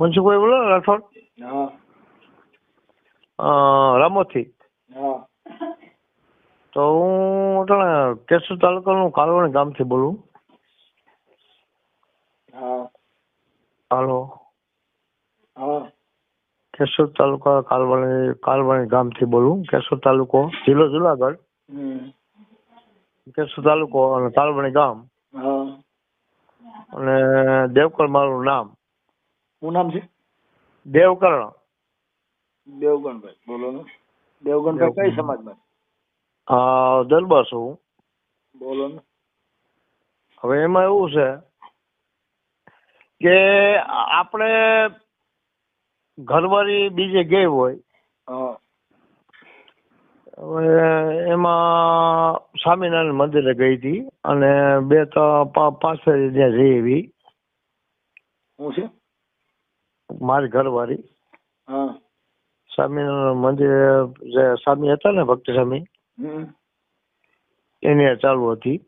મનસુખભાઈ બોલો રાઠોડ. રામોથી. તો હું અટાણે કેશોદ તાલુકાનું કાલવણી ગામથી બોલું. હાલો. કેશોદ તાલુકા કાલવણી કાલવણી ગામથી બોલું. કેશોદ તાલુકો જિલ્લો જુનાગઢ. કેશોદ તાલુકો અને કાલવણી ગામ. અને દેવકર મારું નામ. શું નામ છે? દેવકરણ. દેવગણભાઈ બોલો ને. દેવગણભાઈ કઈ સમાજમાં અ, દરબાર છું બોલો ને. હવે એમાં એવું છે કે આપણે ઘરવાળી બીજે ગઈ હોય હવે એમાં સ્વામિનારાયણ મંદિરે ગઈ હતી અને બે ત્રણ પાંચ ત્યાં જઈ એવી. શું છે? મારી ઘરવાળી. હા. સ્વામિનારાયણ મંદિર જે સ્વામી હતા ને ભક્ત સ્વામી એની ચાલુ હતી.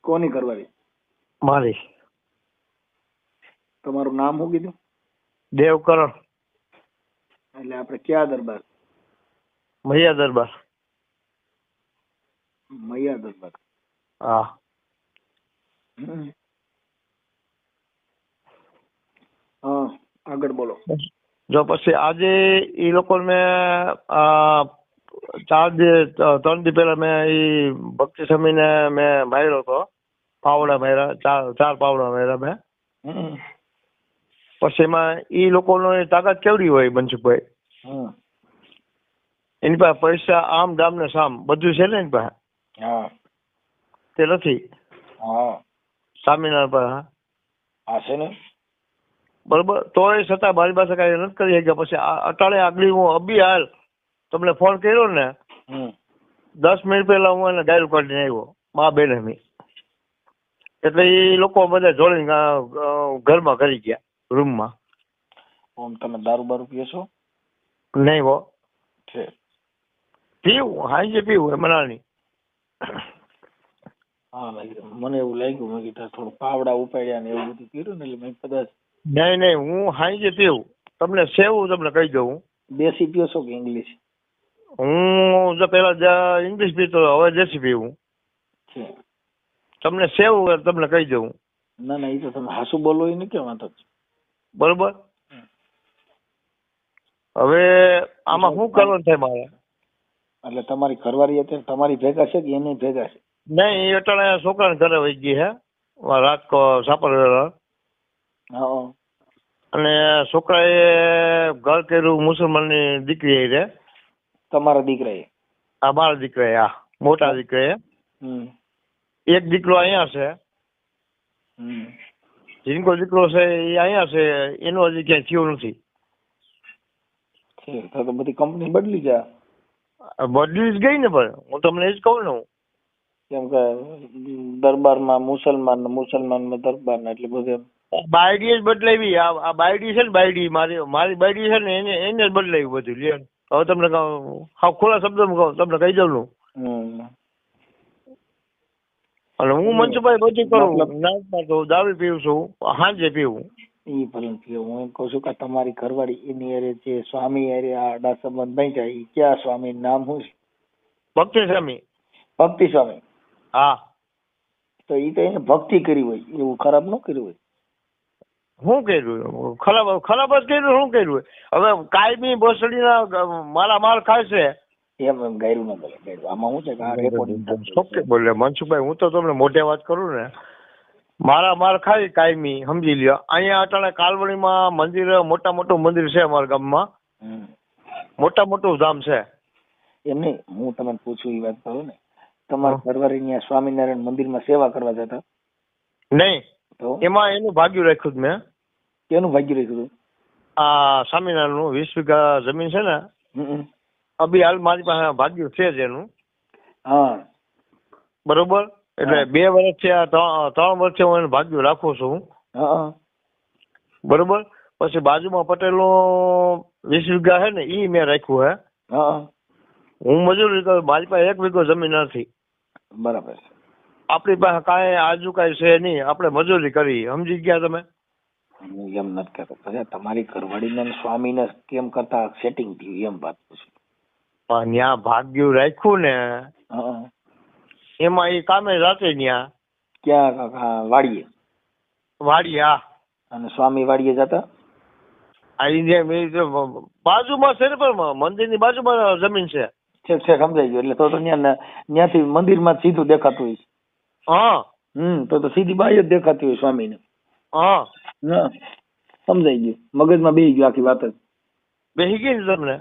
કોની કરવાની મારી. તમારું નામ શું કીધું? દેવકરણ. એટલે આપણે ક્યાં દરબાર? મૈયા દરબાર. મૈયા દરબાર. હા. હા. આગળ બોલો. જો પછી આજે એ લોકોને મેં આ ચાર દિવસ ત્રણ દી પહેલા મેં એ ભક્તિ સ્વામીને મેં માર્યો હતો પાવડા માર્યા ચાર ચાર પાવડા માર્યા મેં. પછી એમાં એ લોકોનો તાકાત કેવડી હોય મનસુખભાઈ. એની પાસે પૈસા આમ દામ ને સામ બધું છે ને એની પાસે? હા. તે નથી? સ્વામિનારાયણ પાસે હા. છે ને? બરોબર? તોય છતાં મારી પાસે કાંઈ નથી કરી શક્યા. પછી અટાળે આગળ હું અબી હાલ તમને ફોન કર્યો ને દસ મિનિટ પહેલા હું એને ગાયલ કાઢીને આવ્યો મા બેન એમની એટલે એ લોકો બધા જોડીને ઘરમાં કરી ગયા રૂમમાં ઓમ તમે દારૂ બારૂ પીએ છો? નહીં હો. પીવું પીવું હાંજે પીવું એ ના નહીં. હા મને એવું લાગ્યું મેં કીધું થોડું પાવડા ઉપાડ્યા ને એવું બધું કર્યું ને એટલે મેં કદાચ નહીં નહીં હું હાંજે પીવું તમને સેવું તમને કહી દઉં. દેશી પીઓ છો કે ઇંગ્લિશ? હું જો પેલા ઇંગ્લિશ પીતો હવે દેશી પીવું. તમને સેવું તમને કહી દઉં. ના ના એ તો તમે હાસુ બોલો એ નહીં કે વાંધો બરોબર? હવે આમાં શું કરવાનું થાય મારે? એટલે તમારી ઘરવાળી અત્યારે તમારી ભેગા છે કે એની ભેગા છે? નહીં એ અટાણે છોકરાને ઘરે વહી ગઈ હે. રાત સાપરવેલા હા અને છોકરાએ ઘર કર્યું મુસલમાનની દીકરી રે તમારા દીકરા એ આ મારા દીકરાએ આ મોટા દીકરાએ. હમ. એક દીકરો અહીંયા છે. હમ. જીનકો દીકરો છે એ અહીંયા છે એનો હજી ક્યાંય થયો નથી. તો બધી કંપની બદલી જા બદલી જ ગઈ ને પણ હું તમને એ જ કહું ને હું. કેમ કે દરબારમાં મુસલમાન મુસલમાનમાં મુસલમાનમાં દરબાર ને એટલે બધે બાયડી જ બદલાવી. આ આ બાયડી છે ને બાયડી મારી મારી બાયડી છે ને એને એને જ બદલાવી બધું. લે હવે તમને હા ખુલ્લા શબ્દમાં કહું તમને કહી દઉં. હમ. અને હું મનસુભાઈ બધું કરું. મતલબ- ના પાડતો દારૂ પીવું છું હાંજે પીવું. એ ભલે ને હું એમ કહું છું કે તમારી ઘરવાળી એની અરે જે સ્વામી અરે આડા સંબંધ નહીં જાય એ ક્યાં સ્વામી નામ શું છે? ભક્તિ સ્વામી. ભક્તિ સ્વામી. હા. તો એ તો એને ભક્તિ કરી હોય એવું ખરાબ ન કર્યું હોય. શું કર્યું? ખરાબ ખરાબ જ કર્યું શું કર્યું? હવે કાયમી ભોસડીના મારા માલ ખાશે એમ એમ ગાયરું ન બોલે ગાયરું. આમાં શું છે કે આ રેકોર્ડિંગ ઓકે બોલે? મનસુખભાઈ હું તો તમને મોઢે વાત કરું ને. મારા માર ખાઈ કાયમી સમજી લ્યો. અહીંયા અટાણે કાલવણીમાં મંદિર મોટા મોટું મંદિર છે અમારા ગામમાં. મોટા મોટું ધામ છે. એમ નહીં હું તમને પૂછું એ વાત કરું ને. તમારા ત્યાં સ્વામિનારાયણ મંદિરમાં સેવા કરવા જતા? નહીં. એમાં એનું ભાગ્યું રાખ્યું મેં. કેનું ભાગ્યું રાખ્યું હતું? આ સ્વામિનારાયણનું વીસ વીઘા જમીન છે ને. અભી હાલ મારી પાસે ભાગ્યું છે જ એનું. હા. બરોબર? એટલે બે વર્ષથી છે ત્રણ વર્ષથી હું એનું ભાગ્યું રાખું છું. હા બરોબર? પછી બાજુમાં પટેલનું વીસ વીઘા છે ને એ મેં રાખ્યું હે. હા હું. મજૂરી કરું મારી પાસે એક વીઘો જમીન નથી. બરાબર આપણી પાસે કાંઈ આજુ કાંઈ છે નહીં. આપણે મજૂરી કરી. સમજી ગયા તમે? હું એમ નથી કહેતો પછી તમારી ઘરવાળીને ને સ્વામીને કેમ કરતા સેટિંગ થયું? એમ વાત પૂછું. પણ ત્યાં ભાગ્યું રાખ્યું ને. એમાં એ કામે રાતે ત્યાં ક્યાં? વાડીએ. વાડી હા. અને સ્વામી વાડીએ જતા? બાજુમાં છે ને પણ મંદિરની બાજુમાં જમીન છે. છેક છેક સમજાઈ ગયું. એટલે તો ત્યાં ત્યાંથી મંદિરમાં સીધું દેખાતું હોય હા. હમ તો તો સીધી બાઈ જ દેખાતી હોય સ્વામીને. હા. ના સમજાઈ ગયું. મગજમાં બેહી ગયું આખી વાત જ. બેસી ગઈ ને તમને?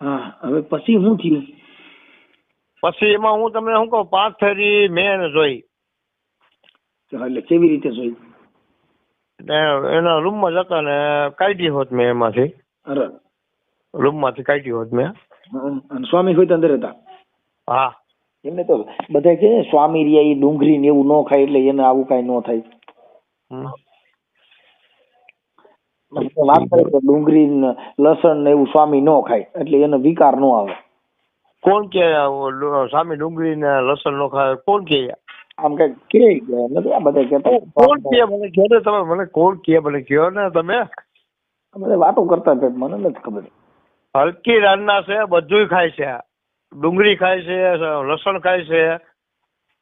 હા હવે પછી શું થયું? પછી એમાં હું તમને શું કહું પાંચ ફેરી મેં જોઈ એટલે કેવી રીતે જોઈ? એના રૂમમાં જતા ને કાઢી હોત મેં એમાંથી. રૂમમાંથી કાઢી હોત મેં. સ્વામી હોય તો અંદર હતા? હા. એમને તો બધા કે સ્વામી રહ્યા એ ડુંગળી ને એવું ન ખાય એટલે એને આવું કઈ ન થાય. વાત કરે કે ડુંગળી લસણ ને એવું સ્વામી ન ખાય એટલે એને વિકાર ન આવે. કોણ કે સ્વામી ડુંગળી ને લસણ નો ખાય કોણ કે? આમ કઈ કે કે નથી આ બધા કેતા કોણ કે? મને કહો ને તમે મને કોણ કે? મને કહો ને તમે. બધા વાતો કરતા મને નથી ખબર. હલકી રાનના છે બધુંય ખાય છે. ડુંગળી ખાય છે લસણ ખાય છે.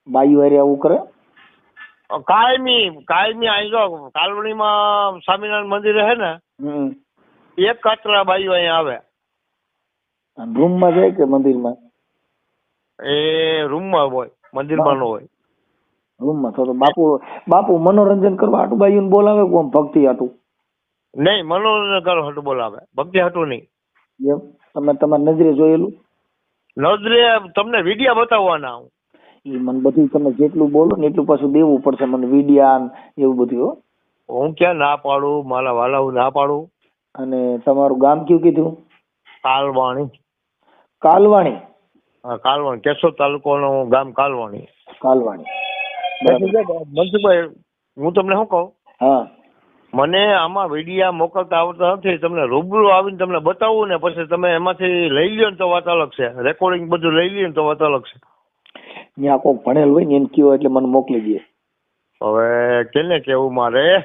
બાયું હારે આવું કરે? કાયમી કાયમી અહીં જો કાલવણીમાં સ્વામિનારાયણ મંદિર હે ને એક કાતરા બાયું અહીંયા આવે. રૂમમાં જાય કે મંદિરમાં? એ રૂમમાં હોય મંદિરમાં ન હોય. રૂમમાં તો બાપુ બાપુ મનોરંજન કરવા હાટુ બાયું બોલાવે કોમ ભક્તિ હાટુ? નહીં મનોરંજન કરો હાટુ બોલાવે. ભક્તિ હાટુ નહીં. એમ? તમે તમારી નજરે જોયેલું? નજરે તમને વિડિયા બતાવવાના હું. એ મને બધું તમે જેટલું બોલો ને એટલું પાછું દેવું પડશે મને વિડિયા એવું બધું હો. હું ક્યાં ના પાડું મારા વાલા હું ના પાડું? અને તમારું ગામ કયું કીધું? કાલવાણી. કાલવાણી? હા કાલવાણી. કેશોદ તાલુકાનું ગામ કાલવાણી. કાલવાણી. મનસુખભાઈ હું તમને શું કહું? હા. મને આમાં વિડીયા મોકલતા આવડતા નથી. તમને રૂબરૂ આવીને તમને બતાવું ને પછી તમે એમાંથી લઈ લ્યો ને તો વાત અલગ છે. રેકોર્ડિંગ બધું લઈ લ્યો ને તો વાત અલગ છે. ત્યાં કોઈ ભણેલ હોય ને એને કયો એટલે મને મોકલી દે. હવે કેને કેવું મારે?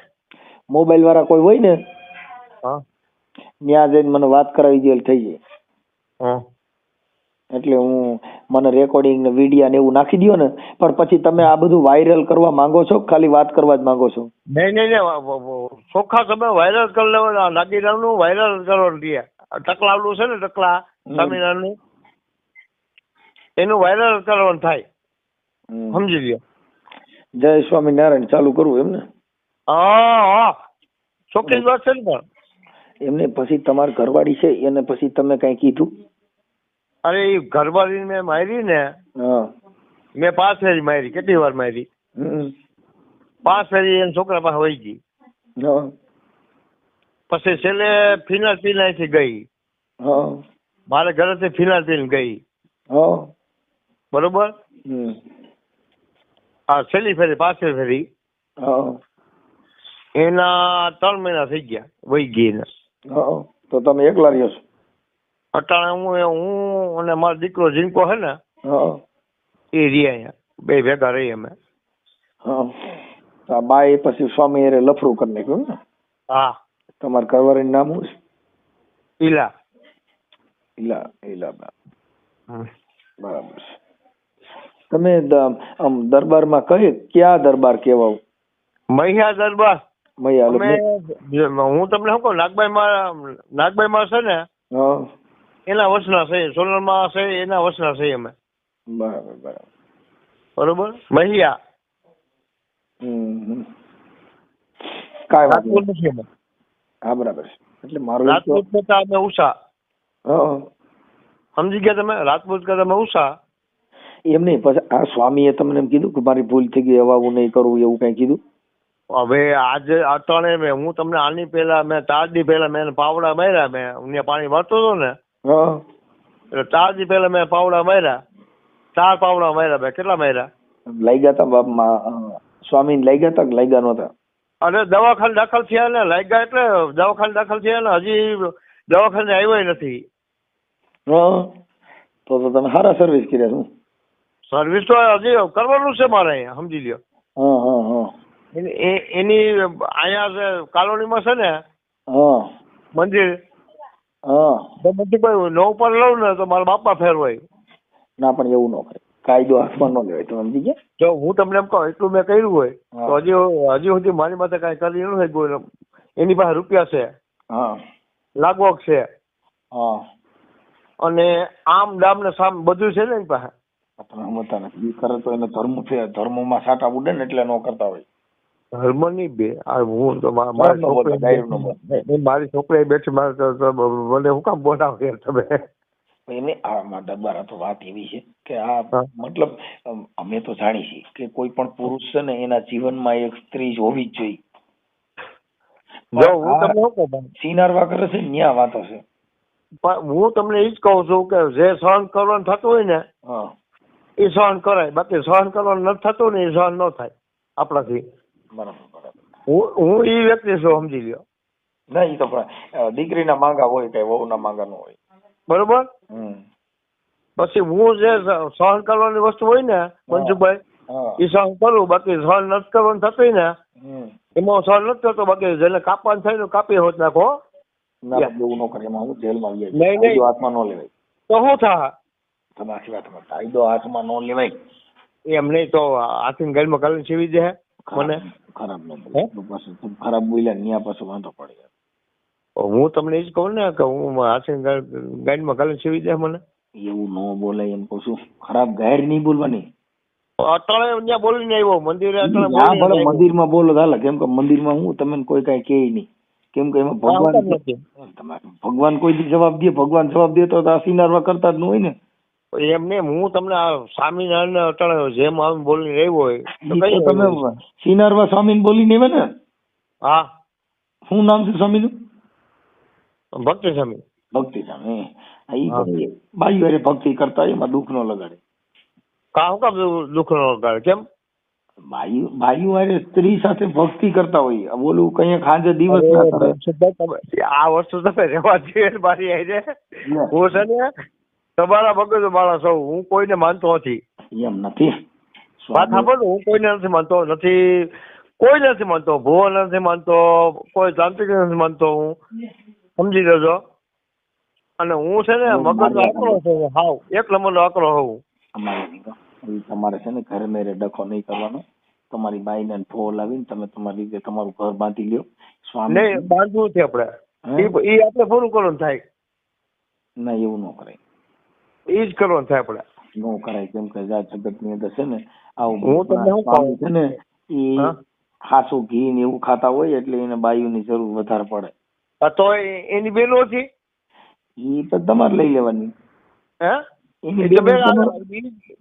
મોબાઈલ વાળા કોઈ હોય ને? હા. ત્યાં જઈને મને વાત કરાવી દે એટલે થઈ જાય. હા. એટલે હું મને રેકોર્ડિંગ ને વિડીયા ને એવું નાખી દો ને પણ પછી તમે આ બધું વાયરલ કરવા માંગો છો? ખાલી વાત કરવા જ માંગો છો? નહીં નહીં ચોખ્ખા તમે વાયરલ કરી લેવાના નાગીરામનું વાયરલ કરવાનું ટકલાવલું છે ને ટકલા હમ. સ્વામિનારાયણનું. એનું વાયરલ કરવાનું થાય. સમજી લ્યો જય સ્વામિનારાયણ ચાલુ કરવું એમને? હા હા. ચોખ્ખી વાત છે ને પણ. એમને પછી તમારી ઘરવાળી છે એને પછી તમે કઈ કીધું? અરે એ ઘરવાળી મેં મારી ને હા. મેં પાંચ ફેરી મારી કેટલી વાર મારી? હમ. પાંચ ફેરી એના છોકરા પાસે વહી ગઈ. હા. પછી છેલ્લે ફિનાલ પીને અહીંથી ગઈ. હા. મારે ઘરેથી ફિનાલ પીને ગઈ. હા. બરોબર. આ છેલ્લી ફેરી પાછળ ફેરી. હા. એના ત્રણ મહિના થઈ ગયા વહી ગઈ એને હા. તો તમે એકલા રહ્યો છો? અટાણે હું હું અને મારો દીકરો જીનકો છે ને હા. એ રહી અહીંયા. બે ભેગા રહી અમે. હા. એ પછી સ્વામી એ લફરું કરી નાખ્યું ને? હા. તમારા ઘરવાળીનું નામ શું ઈલા. ઈલા ઈલા. બરાબર છે. તમે આમ દરબારમાં કહે ક્યાં દરબાર કહેવાવ મહિયા દરબાર. મૈયા હું તમને શું કહું નાગબાઈ માં નાગબાઈ માં છે ને હા. એના વસના છે સોનલમાં છે એના વસના છે અમે. બરાબર. બરાબર? બરોબર મહિયા. કાંઈ વાંધો નથી અમે. હા બરાબર છે. એટલે મારું રાજપૂત કરતા અમે ઉષા. હા સમજી ગયા તમે? રાજપૂત કરતા અમે ઉષા? એમ નહીં પછી આ સ્વામીએ તમને એમ કીધું કે મારી ભૂલ થઈ ગઈ હવે હું નહીં કરવું એવું કઈ કીધું? હવે આજે અટાણે મેં હું તમને આની પહેલા મેં તાજ દી પહેલા મેં પાવડા માર્યા મેં પાણી વાળતો હતો ને હા. એટલે ચાર દી પહેલા મેં પાવડા માર્યા. ચાર પાવડા માર્યા મેં. કેટલા માર્યા? લાગ્યા તા બાપ સ્વામી લાગ્યા તા લઈ ગયા નતા અને દવાખાને દાખલ થયા ને લાગ્યા એટલે દવાખાને દાખલ થયા ને હજી દવાખાને આવ્યા નથી. હા. તો તો તમે સારા સર્વિસ કર્યા શું સર્વિસ તો હજી કરવાનું છે મારે અહીંયા સમજી લ્યો. હા હા હા. એની એ- એની અહીંયા કોલોનીમાં છે ને હા. મંદિર હા. તો કોઈ નવ પર લઉં ને તો મારા બાપા ફેરવાય. ના પણ એવું ન કરે કાયદો હાથમાં ન લેવાય. તમે સમજી ગયા? જો હું તમને એમ કહું એટલું મેં કર્યું હોય તો હજી હજી સુધી મારી માથે કાંઈ કરી ન હોય એની પાસે રૂપિયા છે હા. લાગવગ છે. હા. અને આમ દામ ને સામ બધું છે ને એની પાસે. સમજતા નથી કરે તો એને ધર્મ છે ધર્મમાં સાટા ઉડે ને એટલે ન કરતા હોય. ધર્મ નહીં બે. આ હું તો મારી ન. છોકરી મારી છોકરી બેઠી મારે મને હું કામ બોલાવો તમે? એને આ દ્વારા તો વાત એવી છે કે આ મતલબ અમે તો જાણી છીએ કે કોઈ પણ પુરુષ છે ને એના જીવનમાં એક સ્ત્રી હોવી જ જોઈએ. જો હું તમને શું કરે છે ન્યા વાતો છે. હું તમને એ જ કહું છું કે જે સહન કરવાનું થતું હોય ને એ સહન કરાય. બાકી સહન કરવાનું નથી થતું ને એ સહન ન થાય આપણાથી. બરાબર. બરાબર હું એ વ્યક્તિ છું સમજી લ્યો. ના એ તો દીકરીના માંગા હોય કઈ વહુના માંગા ન હોય. બરોબર? પછી હું જે સહન કરવાની વસ્તુ હોય ને મંજુભાઈ એ સહન કરું બાકી સહન નથી કરવાનું થતું ને એમાં સહન નથી થતો બાકી જેને કાપવાનું થાય ને કાપી હોત નાખો ના. એવું ન કરે એમાં હું જેલમાં આવી નહીં, નહીં. હાથમાં ન લેવાય. તો શું થાય? તમે આખી વાત કાયદો હાથમાં ન લેવાય. એમ નહીં તો હાથીને ગાડીમાં કાલીને સીવી દે. મને? ખરાબ ન? બોલે. ખરાબ બોલ્યા ન્યા પાછું વાંધો પડે હું તમને એ જ કહું ને કે હું હાથીને ગા- માં કાલીને સીવી દે મને. એવું ન બોલાય એમ કહું છું. ખરાબ ગાયર નહીં બોલવાની. અટાણે ત્યાં બોલીને આવ્યો મંદિરે અટાણે ભલે મંદિરમાં બોલો હાલે કેમ કે મંદિરમાં હું તમને કોઈ કાંઈ કહે નહીં. કેમ કે એમાં ભગવાન ભગવાન કોઈ દી જવાબ દે ભગવાન જવાબ દે તો આ સિનારવા કરતા જ ન હોય ને. એમ નહીં હું તમને આ સ્વામિનારાયણ અટાણે જેમ આમ બોલીને હોય તો કઈ તમે સિનારવા સ્વામીને બોલીને આવ્યા ને? હા. શું નામ છે સ્વામીનું? ભક્તિ સ્વામી. ભક્તિ સ્વામી. બાઈ હારે ભક્તિ કરતા એમાં દુઃખ ન લગાડે. કા હું કામ દુઃખ નો લગાડે? કેમ? બાઈ બાઈઓ હારે સ્ત્રી સાથે ભક્તિ કરતા હોય. બોલું કઈ ખાંજે દિવસ ના કરે આ વસ્તુ તમે રહેવા દે મારી આઈને હું છે ને તમારા મગજ માણસ છું હું કોઈને માનતો નથી. એમ નથી. વાત સાંભળો હું કોઈને નથી માનતો નથી કોઈ નથી માનતો ભુવો નથી માનતો કોઈ તાંત્રિક નથી માનતો હું. સમજી લેજો અને હું છે ને મગજ આકરો છું હાવ એક નંબર આકરો હોઉં. તમારે છે ને ઘરે મેરે ડખો નહીં કરવાનો. તમારી બાઈ ને ફોન લાવીને તમે તમારી રીતે તમારું ઘર બાંધી લ્યો. સ્વામી બાંધવું છે આપણે. એ આપણે પૂરું કરવાનું થાય. ના એવું ન કરાય. એ જ કરવાનું થાય આપણે. ન કરાય કેમ કે આ જગતની અંદર છે ને આવું હું તમને શું કહું? છે ને એ ખાસું ઘી ને એવું ખાતા હોય એટલે એને બાયુની જરૂર વધારે પડે. તો એની બેનો છે? એ તો તમારે લઈ લેવાની. હે?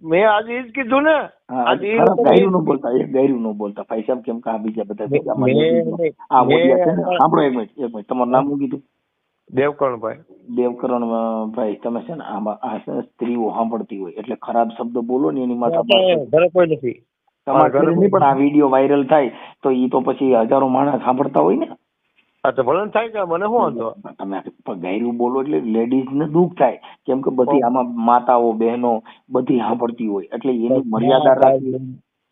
મેં આજે- જ કીધું ને. આજે ગાયરું ન બોલતા એક ગાયરું ન બોલતા. ભાઈ સાહેબ કેમ કે આ બીજા બધા મેં- બીજા આ બોલ્યા છે ને સાંભળો એક મિનિટ એક મિનિટ. તમારું નામ શું કીધું? દેવકરણભાઈ દેવકરણ ભાઈ તમે છે ને આમાં આ સ્ત્રીઓ સાંભળતી હોય એટલે ખરાબ શબ્દ બોલો ને એની માથા ઘરે કોઈ નથી. તમારા ઘરે પણ આ વીડિયો વાયરલ થાય તો ઈ તો પછી હજારો માણસ સાંભળતા હોય ને. આ તો ભલે થાય કે મને શું વાંધો? તમે ગાયરું બોલો એટલે લેડીઝ ને દુઃખ થાય કેમ કે બધી આમાં માતાઓ બહેનો બધી સાંભળતી હોય એટલે એની મર્યાદા રાખી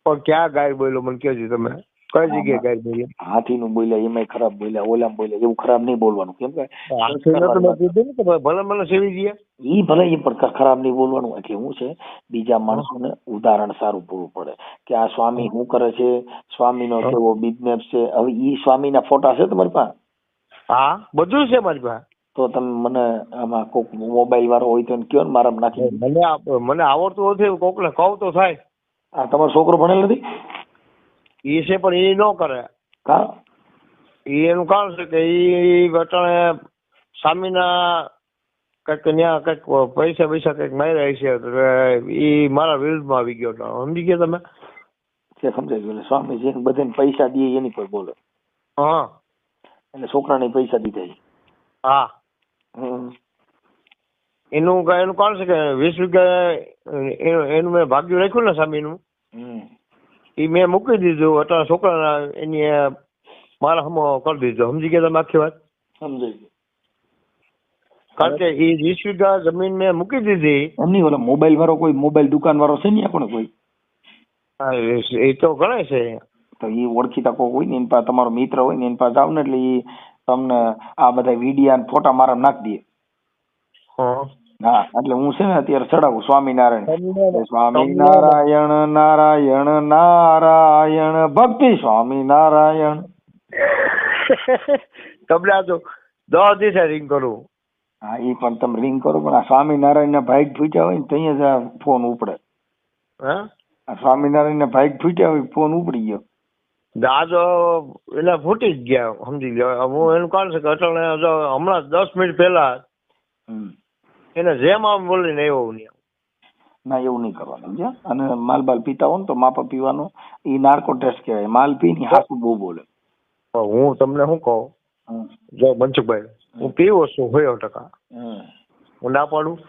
પણ ક્યાં ગાય બોલ્યો મને કહેજો તમે. કઈ જગ્યાએ ગાય? બોલ્યો હાથીનું બોલ્યા એમાં ખરાબ બોલ્યા ઓલામ બોલ્યા એવું ખરાબ નહીં બોલવાનું કેમ કે ને ભલે મને સેવી ગયા. ઈ ભલે એ પણ ખરાબ નહીં બોલવાનું. એટલે હું છે બીજા માણસોને ઉદાહરણ સારું પૂરું પડે. કે આ સ્વામી શું કરે છે? સ્વામીનો કેવો બિઝનેસ છે? હવે ઈ સ્વામીના ફોટા છે તમારી પાસે? હા બધું છે મારી પાસે. તો તમે મને આમાં કોક મોબાઈલ વાળો હોય તો કયો ને મારા નાખી મને મને આવડતું નથી કોકને કહું તો થાય. આ તમારો છોકરો ભણેલ નથી? એ છે પણ એ ન કરે. હા? એ એનું કારણ છે કે ઈ વટાણે સ્વામીના કંઈક ત્યાં કંઈક પૈસા પૈસા કંઈક માર્યા છે એટલે ઈ મારા વિરુદ્ધમાં આવી ગયો હતો સમજી ગયા તમે? તે સમજાઈ ગયું. સ્વામીજી બધાને પૈસા દે એની કોઈ બોલે. હા. એટલે છોકરાને પૈસા દીધા હા. હમ. એનું એનું કારણ છે કે વીસ વીઘા એનું મેં ભાગ્યું રાખ્યું ને સ્વામીનું હમ. એ મેં મૂકી દીધું અત્યારે છોકરાના એની મારા હમો કરી દીધો. સમજી ગયા તમે આખી વાત? ગયું. કારણ કે એ વીસ વીઘા જમીન મેં મૂકી દીધી. એમ નહીં ઓલા મોબાઈલ વાળો કોઈ મોબાઈલ દુકાન વાળો છે ને પણ કોઈ? એ- તો ગણાય છે. તો એ ઓળખીતા કોઈ હોય ને એની પાસે તમારો મિત્ર હોય ને એની પાસે જાવ ને એટલે એ તમને આ બધા વિડીયા ફોટા મારા નાખી દે. હા એટલે હું છે ને અત્યારે ચડાવું સ્વામિનારાયણ. સ્વામિનારાયણ નારાયણ નારાયણ ભક્તિ સ્વામિનારાયણ. તમને આ તો દસ દિવસે રિંગ કરું. હા એ પણ તમે રિંગ કરો પણ આ સ્વામિનારાયણ ના ભાઈક ફૂટ્યા હોય ને ત્યાં જ આ ફોન ઉપડે. હા? આ સ્વામિનારાયણ ના ભાઈ ફૂટ્યા હોય ફોન ઉપડી ગયો. દાદો એટલે ફૂટી જ ગયા સમજી ગયો હું એનું કારણ છે કે અટલ હમણાં દસ મિનિટ પહેલા. એને જેમ આમ બોલીને એવો નિયમ. ના એવું નહીં કરવાનું સમજ્યા અને માલ બાલ પીતા હોય ને તો માપા પીવાનો એ નાર્કો ટેસ્ટ કહેવાય. માલ પી ની હાસુ બહુ બોલે. પણ હું તમને શું કહું? જો મનસુખભાઈ હું પીવો છું હોય ટકા. હમ. હું ના પાડું?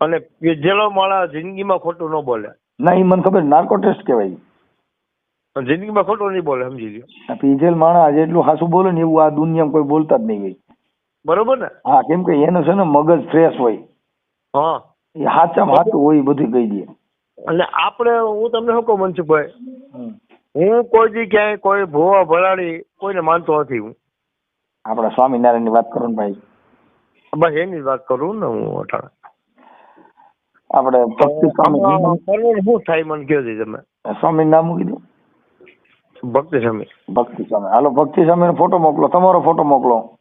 અને પીધેલો માણસ જિંદગીમાં ખોટું ન બોલે. ના એ મને ખબર નાર્કો ટેસ્ટ કહેવાય જિંદગીમાં ખોટું નહીં બોલે સમજી લ્યો. પીધેલ પીજેલ માણસ જેટલું હાસુ બોલે ને એવું આ દુનિયામાં કોઈ બોલતા જ નહીં હોય. બરોબર ને? હા કેમ કે એનું છે ને મગજ ફ્રેશ હોય. હા. એ હાચામાં હાચું હોય એ બધું કહી દે. અને આપણે હું તમને શું કહું મનસુખભાઈ ભાઈ? હું કોઈ દી ક્યાંય કોઈ ભોવા ભરાડી કોઈને માનતો નથી હું. આપણા સ્વામિનારાયણની વાત કરું ને ભાઈ. બસ એની જ વાત કરું ને હું અટાણે આપણે ભક્તિ સ્વામી શું થાય મને કહો દી તમે? સ્વામી નામ કીધું? ભક્તિ સ્વામી. ભક્તિ સ્વામી. હાલો ભક્તિ સ્વામી ફોટો મોકલો તમારો ફોટો મોકલો.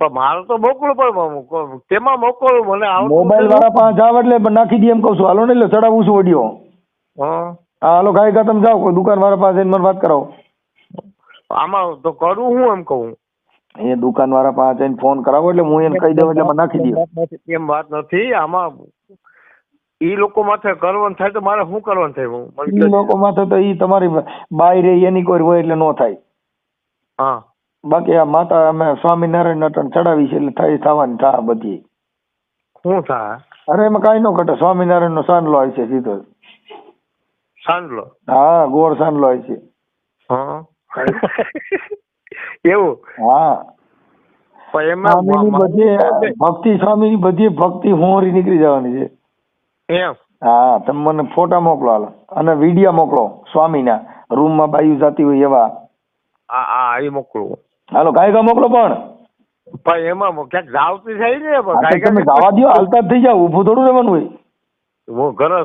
પણ મારો તો મોકલો પણ તેમાં મોકલો મને મોબાઈલ વાળા પાસે જાવ એટલે નાખી દે એમ કહું છું. હાલો ને એટલે ચડાવું છું ઓડિયો હા. હાલો ગાય કા તમે જાઓ કોઈ દુકાન વાળા પાસે મને વાત કરાવો. આમાં તો કરું હું એમ કહું. એ દુકાન વાળા પાસે જઈને ફોન કરાવો એટલે હું એને કહી દઉં એટલે મને નાખી દે. વાત નથી, એમ વાત નથી આમાં ઈ લોકો માથે કરવાનું થાય તો મારે શું કરવાનું થાય? હું એ ઈ લોકો માથે તો ઈ તમારી બાય રે એની કોઈ હોય એટલે નો થાય. હા. બાકી આ માતા અમે સ્વામિનારાયણ નટન ચડાવી છે એટલે થઈ થવાની થા બધી. શું થા અરે એમાં કાંઈ ન ઘટે સ્વામિનારાયણ નો સાંડલો હોય છે સીધો. સાંભળો હા ગોળ સાંડલો હોય છે. એવું? હા. ભક્તિ સ્વામી સ્વામીની બધી ભક્તિ હોરી નીકળી જવાની છે. એમ? હા તમે મને ફોટા મોકલો હાલ. અને વીડિયો મોકલો સ્વામીના. રૂમમાં બાયું જાતી હોય એવા. આ આ એ મોકલું. હાલો ગાયકા મોકલો પણ. પણ એમાં ક્યાંક જાવતી થાય ને તમે ગાવા દો હાલતા જ થઈ જાવ ઊભું થોડું રહેવાનું હોય. હું ઘરે